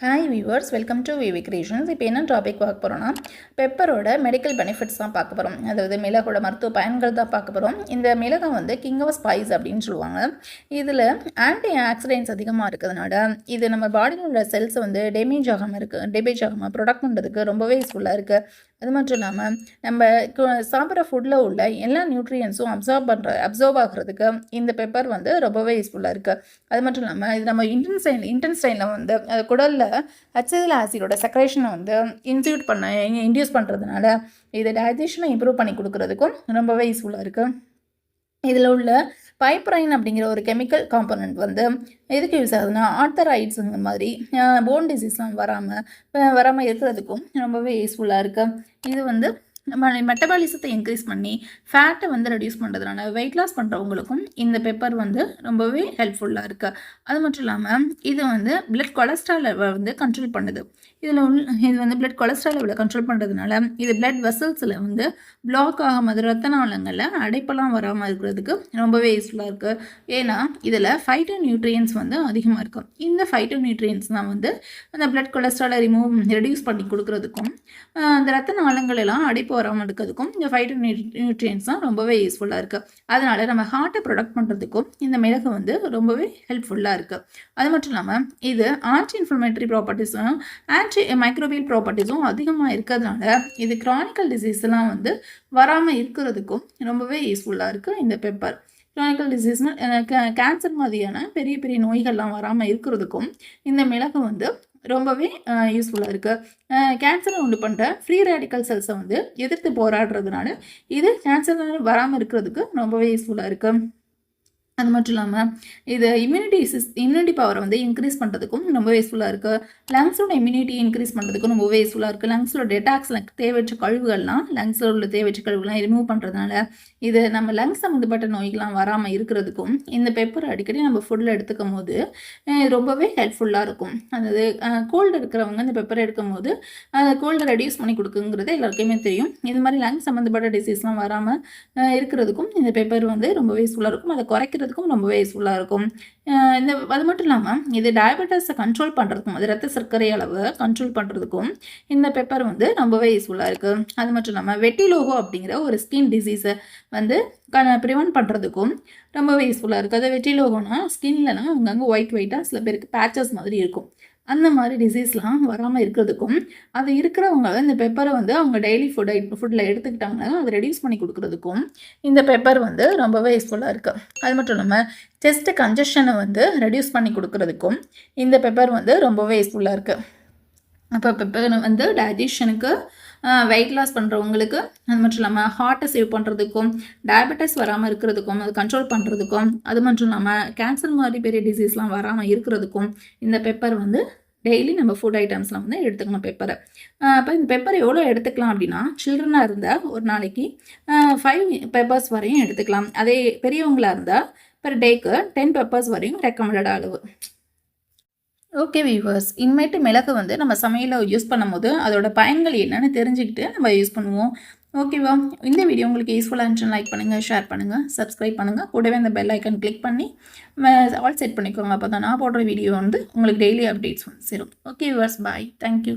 Hi viewers welcome to VV creations இப்போ என்ன topic பார்க்க போகிறோம்னா பெப்பரோட மெடிக்கல் பெனிஃபிட்ஸ் தான் பார்க்க போகிறோம் அதாவது மிளகோட மருத்துவ பயன்கள் தான் பார்க்க போகிறோம் இந்த மிளகம் வந்து கிங் ஆஃப் ஸ்பைஸ் அப்படின்னு சொல்லுவாங்க. இதில் ஆன்டி ஆக்சிடென்ட்ஸ் அதிகமாக இருக்கிறதுனால இது நம்ம பாடியில் உள்ள செல்ஸை வந்து டேமேஜ் ஆகாமல் இருக்குது டேமேஜ் ஆகாமல் ப்ரொடக்ட் பண்ணுறதுக்கு ரொம்பவே யூஸ்ஃபுல்லாக இருக்குது அது மட்டும் இல்லாமல் நம்ம சாப்பிட்ற ஃபுட்டில் உள்ள எல்லா நியூட்ரியன்ஸும் அப்சர்வ் பண்ணுற அப்சர்வ் ஆகிறதுக்கு இந்த பெப்பர் வந்து ரொம்பவே யூஸ்ஃபுல்லாக இருக்குது அது மட்டும் இல்லாமல் இது நம்ம இன்டென்ஸ்டைன் இன்டென்ஸ்டைனில் வந்து அது குடலில் அச்சதில் ஆசிடோட செக்ரேஷனை வந்து இன்சியூட் பண்ண இன்டியூஸ் பண்ணுறதுனால இது டைஜஷனை இம்ப்ரூவ் பண்ணி கொடுக்குறதுக்கும் ரொம்பவே யூஸ்ஃபுல்லாக இருக்குது இதில் உள்ள பைப்ரைன் அப்படிங்கிற ஒரு கெமிக்கல் காம்பனண்ட் வந்து எதுக்கு யூஸ் ஆகுதுன்னா ஆர்த்தரைட்ஸுங்க மாதிரி போன் டிசீஸ்லாம் வராமல் வராமல் இருக்கிறதுக்கும் ரொம்பவே யூஸ்ஃபுல்லாக இருக்குது இது வந்து நம்ம மெட்டபாலிசத்தை இன்க்ரீஸ் பண்ணி ஃபேட்டை வந்து ரெடியூஸ் பண்ணுறதுனால வெயிட் லாஸ் பண்ணுறவங்களுக்கும் இந்த பெப்பர் வந்து ரொம்பவே ஹெல்ப்ஃபுல்லாக இருக்குது அது மட்டும் இல்லாமல் இது வந்து பிளட் கொலஸ்ட்ரால் வந்து கண்ட்ரோல் பண்ணுது. இதில் உள் இது வந்து பிளட் கொலஸ்ட்ரால் லெவலை கண்ட்ரோல் பண்ணுறதுனால இது பிளட் வெசல்ஸில் வந்து பிளாக் ஆகாமல் ரத்த நாளங்களில் அடைப்பெல்லாம் வராமல் இருக்கிறதுக்கு ரொம்பவே யூஸ்ஃபுல்லாக இருக்குது ஏன்னா இதில் ஃபைட்டோ நியூட்ரியன்ஸ் வந்து அதிகமாக இருக்கும் இந்த ஃபைட்டோ நியூட்ரியன்ஸ் தான் வந்து அந்த பிளட் கொலஸ்ட்ராலை ரிமூவ் ரெடியூஸ் பண்ணி கொடுக்கறதுக்கும் அந்த ரத்த நாளங்களெல்லாம் அடைப்பு வராமல் இருக்கிறதுக்கும் இந்த ஃபைட்டோ நியூட்ரியன்ஸ் தான் ரொம்பவே யூஸ்ஃபுல்லாக இருக்குது அதனால் நம்ம ஹார்ட்டை ப்ரொடக்ட் பண்ணுறதுக்கும் இந்த மிளகு வந்து ரொம்பவே ஹெல்ப்ஃபுல்லாக இருக்குது அது மட்டும் இல்லாமல் இது ஆன்டி இன்ஃப்ளமேட்டரி ப்ராப்பர்ட்டிஸும் ஆன்டி மைக்ரோபியல் ப்ராப்பர்ட்டிஸும் அதிகமாக இருக்கிறதுனால இது க்ரானிக்கல் டிசீஸ்லாம் வந்து வராமல் இருக்கிறதுக்கும் ரொம்பவே யூஸ்ஃபுல்லாக இருக்குது இந்த பெப்பர் க்ரானிக்கல் டிசீஸ்னால் கேன்சர் மாதிரியான பெரிய பெரிய நோய்கள்லாம் வராமல் இருக்கிறதுக்கும் இந்த மிளகு வந்து ரொம்பவே யூஸ்ஃபுல்லாக இருக்குது கேன்சரை உண்டு பண்ணுற ஃப்ரீ ரேடிக்கல் செல்ஸை வந்து எதிர்த்து போராடுறதுனால இது கேன்சர் வராமல் இருக்கிறதுக்கு ரொம்பவே யூஸ்ஃபுல்லாக இருக்குது அது மட்டும் இல்லாமல் இது இம்யூனிட்டி சிஸ் இம்யூனிட்டி பவரை வந்து இன்க்ரீஸ் பண்ணுறதுக்கும் ரொம்பவே யூஸ்ஃபுல்லாக இருக்குது லங்ஸோட இம்யூனிட்டி இன்க்ரீஸ் பண்ணுறதுக்கும் ரொம்ப யூஸ்ஃபுல்லாக இருக்குது லங்ஸோட டெட்டாக்ஸில் தேவையற்ற கழிவுகள்லாம் லங்ஸில் உள்ள தேவையற்ற கழிவுகள்லாம் ரிமூவ் பண்ணுறதுனால இது நம்ம லங்ஸ் சம்மந்தப்பட்ட நோய்கள்லாம் வராமல் இருக்கிறதுக்கும் இந்த பெப்பர் அடிக்கடி நம்ம ஃபுட்டில் எடுத்துக்கும் போது ரொம்பவே ஹெல்ப்ஃபுல்லாக இருக்கும். அதாவது கோல்டு இருக்கிறவங்க இந்த பெப்பர் எடுக்கும் போது கோல்டை ரெடியூஸ் பண்ணி கொடுக்குங்கிறது எல்லாருக்குமே தெரியும். இது மாதிரி லங்ஸ் சம்மந்தப்பட்ட டிசீஸ்லாம் வராமல் இருக்கிறதுக்கும் இந்த பெப்பர் வந்து ரொம்ப யூஸ்ஃபுல்லாக இருக்கும். அதை குறைக்கிறதுக்கும் ரொம்பவே யூஸ்ஃபுல்லாக இருக்கும். இந்த அது மட்டும் இல்லாமல் இது டயபெட்டிஸை கண்ட்ரோல் பண்ணுறதுக்கும் அது ரத்த சர்க்கரை அளவை கண்ட்ரோல் பண்ணுறதுக்கும் இந்த பெப்பர் வந்து ரொம்பவே யூஸ்ஃபுல்லாக இருக்குது அது மட்டும் இல்லாமல் வெட்டிலோகோ அப்படிங்கிற ஒரு ஸ்கின் டிசீஸை வந்து க ப்ரிவென்ட் பண்ணுறதுக்கும் ரொம்பவே யூஸ்ஃபுல்லாக இருக்குது அது வெட்டிலோகோனா ஸ்கின்லலாம் அங்கங்கே ஒயிட் ஒயிட்டாக சில பேருக்கு பேச்சஸ் மாதிரி இருக்கும். அந்த மாதிரி டிசீஸ்லாம் வராமல் இருக்கிறதுக்கும் அது இருக்கிறவங்க இந்த பெப்பரை வந்து அவங்க டெய்லி ஃபுட் ஃபுட்டில் எடுத்துக்கிட்டாங்கன்னா அதை ரெடியூஸ் பண்ணி கொடுக்குறதுக்கும் இந்த பெப்பர் வந்து ரொம்பவே யூஸ்ஃபுல்லாக இருக்குது அது மட்டும் இல்லாமல் செஸ்ட் கன்ஜஷனை வந்து ரெடியூஸ் பண்ணி கொடுக்குறதுக்கும் இந்த பெப்பர் வந்து ரொம்பவே யூஸ்ஃபுல்லாக இருக்குது அப்போ பெப்பர் வந்து டைஜஷனுக்கு வெயிட் லாஸ் பண்ணுறவங்களுக்கு அது மட்டும் இல்லாமல் ஹார்ட்டை சேவ் பண்ணுறதுக்கும் டயபெட்டிஸ் வராமல் இருக்கிறதுக்கும் அது கண்ட்ரோல் பண்ணுறதுக்கும் அது மட்டும் இல்லாமல் கேன்சர் மாதிரி பெரிய டிசீஸ்லாம் வராமல் இருக்கிறதுக்கும் இந்த பெப்பர் வந்து டெய்லி நம்ம ஃபுட் ஐட்டம்ஸ்லாம் வந்து எடுத்துக்கணும் பெப்பரை அப்போ இந்த பெப்பர் எவ்வளோ எடுத்துக்கலாம் அப்படின்னா சில்ட்ரனாக இருந்தால் ஒரு நாளைக்கு ஃபைவ் பெப்பர்ஸ் வரையும் எடுத்துக்கலாம். அதே பெரியவங்களாக இருந்தால் பெர் டேக்கு டென் பெப்பர்ஸ் வரையும் ரெக்கமெண்டட் அளவு. ஓகே வியூவர்ஸ் இனிமேட்டு மிளகு வந்து நம்ம சமையலில் யூஸ் பண்ணும்போது அதோட பயன்கள் என்னென்னு தெரிஞ்சுக்கிட்டு நம்ம யூஸ் பண்ணுவோம். ஓகேவா இந்த வீடியோ உங்களுக்கு யூஸ்ஃபுல்லாக இருந்துச்சு லைக் பண்ணுங்கள் ஷேர் பண்ணுங்கள் சப்ஸ்கிரைப் பண்ணுங்கள் கூடவே இந்த பெல் ஐக்கன் கிளிக் பண்ணி ஆல் செட் பண்ணிக்கோங்க. அப்போ தான் நான் போடுற வீடியோ வந்து உங்களுக்கு டெய்லி அப்டேட்ஸ் வந்து சேரும். Okay viewers bye thank you